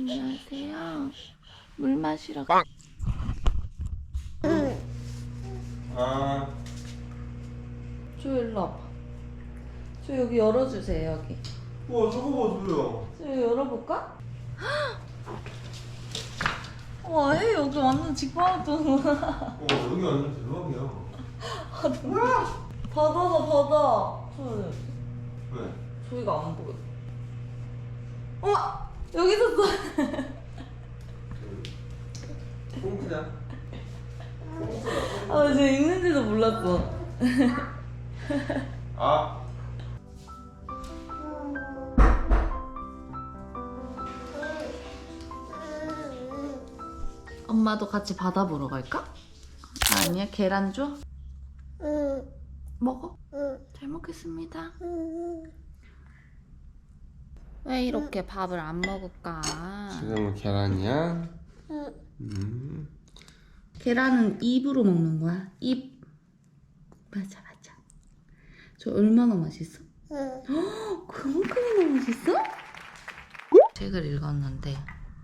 안녕하세요. 물 마시러 빵. 아, 저 일로 와봐. 저 여기 열어주세요 여기. 와 저거 봐줘요. 저 여기 열어볼까? 와, 해 여기 완전 직방했잖아. 어 여기 완전 대박이야. 바다다 바다. 저 왜? 저희가 안 보여. 어머 여기 있었어. 꽁크다. 아, 저 있는지도 몰랐어. 아. 엄마도 같이 바다 보러 갈까? 아니야, 계란 줘? 응, 먹어. 응, 잘 먹겠습니다. 응. 왜 이렇게 밥을 안 먹을까? 지금은 계란이야. 응. 음. 계란은 입으로 먹는 거야. 입. 맞아, 맞아. 저 얼마나 맛있어? 응. 그만큼이나 맛있어? 책을 읽었는데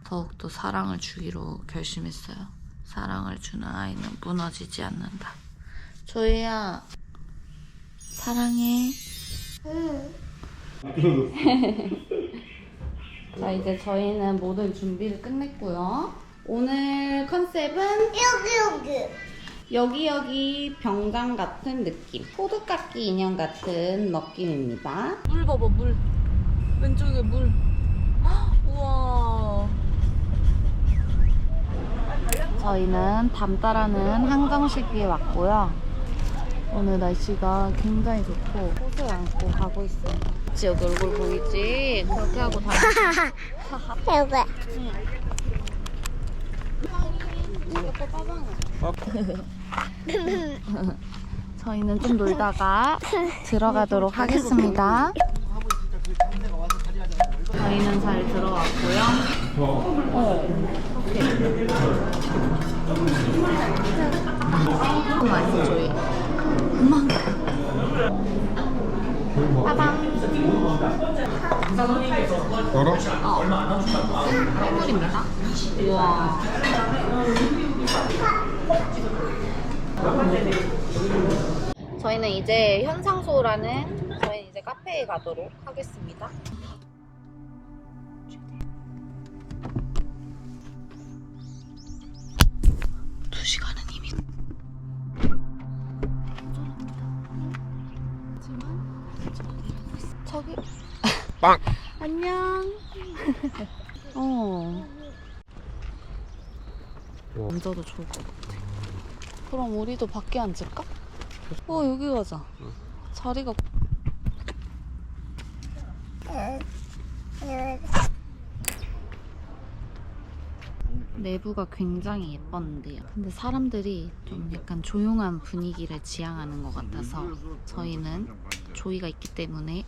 더욱더 사랑을 주기로 결심했어요. 사랑을 주는 아이는 무너지지 않는다. 조이야, 사랑해. 응. 자, 이제 저희는 모든 준비를 끝냈고요. 오늘 컨셉은 여기, 여기. 여기 여기 병장 같은 느낌. 호두깎이 인형 같은 느낌입니다. 물 봐봐 물. 왼쪽에 물. 헉, 우와. 저희는 담따라는 항정식비에 왔고요. 오늘 날씨가 굉장히 좋고 호수 안고 가고 있어요. 여기 얼굴 보이지? 그렇게 하고 다니. 여기. 저희는 좀 놀다가 들어가도록 하겠습니다. 저희는 잘 들어왔고요. 어, 이렇게. 너무 맛있어, 저희. 엄마. 빠방. 열어? 해물입니다. 우와. 저희는 이제 현상소라는 저희는 이제 카페에 가도록 하겠습니다. 두 시간은 이미 저기 빵. 안녕. 어. 앉아도 좋을 것 같아. 그럼 우리도 밖에 앉을까? 어 여기 가자. 자리가 내부가 굉장히 예뻤는데요. 근데 사람들이 좀 약간 조용한 분위기를 지향하는 것 같아서 저희는 조이가 있기 때문에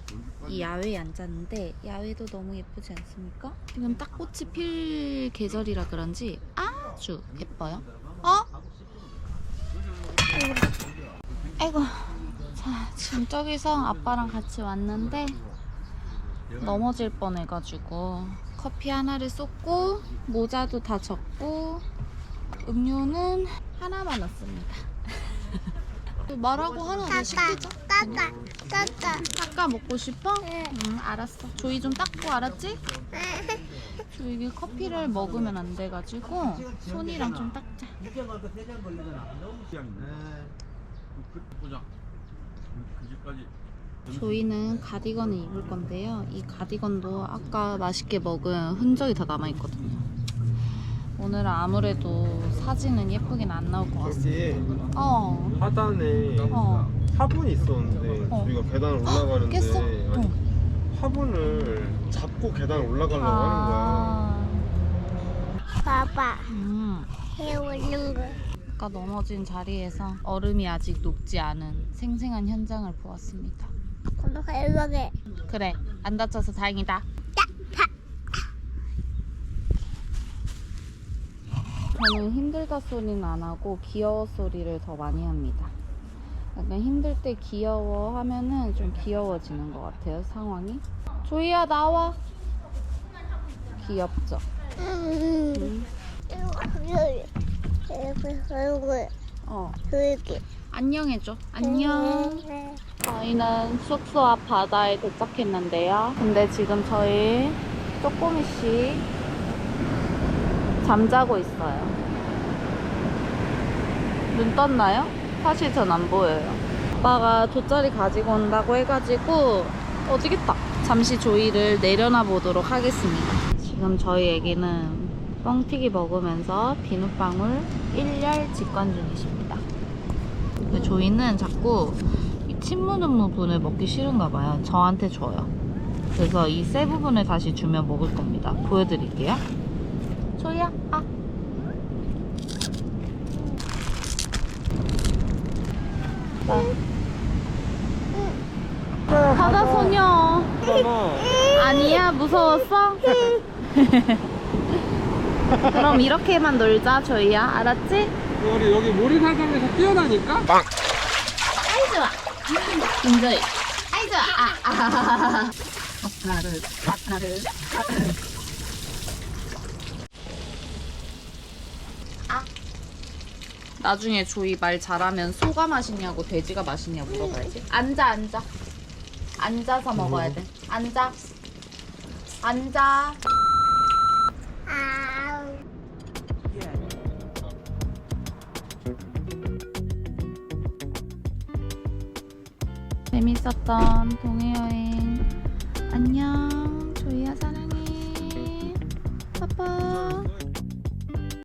이 야외에 앉았는데 야외도 너무 예쁘지 않습니까? 지금 딱 꽃이 필 계절이라 그런지 아주 예뻐요. 어? 아이고. 자, 지금 저기서 아빠랑 같이 왔는데 넘어질 뻔해가지고 커피 하나를 쏟고 모자도 다 젖고 음료는 하나만 넣습니다. 또 말하고 하나 더 시키자. 까까, 까까. 깎아 먹고 싶어? 응, 알았어. 조이 좀 닦고 알았지? 저 이게 커피를 먹으면 안 돼가지고 손이랑 좀 닦자. 보자. 그 집까지. 저희는 가디건을 입을 건데요. 이 가디건도 아까 맛있게 먹은 흔적이 다 남아있거든요. 오늘은 아무래도 사진은 예쁘긴 안 나올 것 같습니다. 여기 어, 하단에 어. 화분이 있었는데 어. 저희가 계단을 올라가는데 깼어? 아니, 어. 화분을 잡고 계단을 올라가려고 하는 거야. 봐봐. 음, 해 오는 거. 아까 넘어진 자리에서 얼음이 아직 녹지 않은 생생한 현장을 보았습니다. 그럼 여기. 그래, 안 다쳐서 다행이다. 저는 힘들다 소리는 안 하고 귀여워 소리를 더 많이 합니다. 약간 힘들 때 귀여워 하면은 좀 귀여워지는 것 같아요, 상황이. 조이야, 나와. 귀엽죠? 음. 여기 여기 얼굴 어. 여기 안녕해줘. 안녕. 저희는 숙소 앞 바다에 도착했는데요. 근데 지금 저희 쪼꼬미씨 잠자고 있어요. 눈 떴나요? 사실 전 안 보여요. 아빠가 돗자리 가지고 온다고 해가지고 어디겠다. 잠시 조이를 내려놔 보도록 하겠습니다. 지금 저희 애기는 뻥튀기 먹으면서 비눗방울 1열 직관 중이십니다. 조이는 자꾸 이침 묻은 부분을 먹기 싫은가 봐요. 저한테 줘요. 그래서 이 새 부분을 다시 주면 먹을 겁니다. 보여드릴게요. 조이야, 아. 자. 바다 소녀. 아니야, 무서웠어? 그럼 이렇게만 놀자, 조이야. 알았지? 우리 여기 모리사장에서 뛰어다니까? 아이 좋아. 인조이. 아이 좋아. 아, 아. 아파를. 아. 나중에 조이 말 잘하면 소가 맛있냐고 돼지가 맛있냐고 물어봐야지. 앉아, 앉아. 앉아서 먹어야 돼. 앉아. 앉아. 아 재밌었던 동해 여행. 안녕. 조이야 사랑해. 빠빠.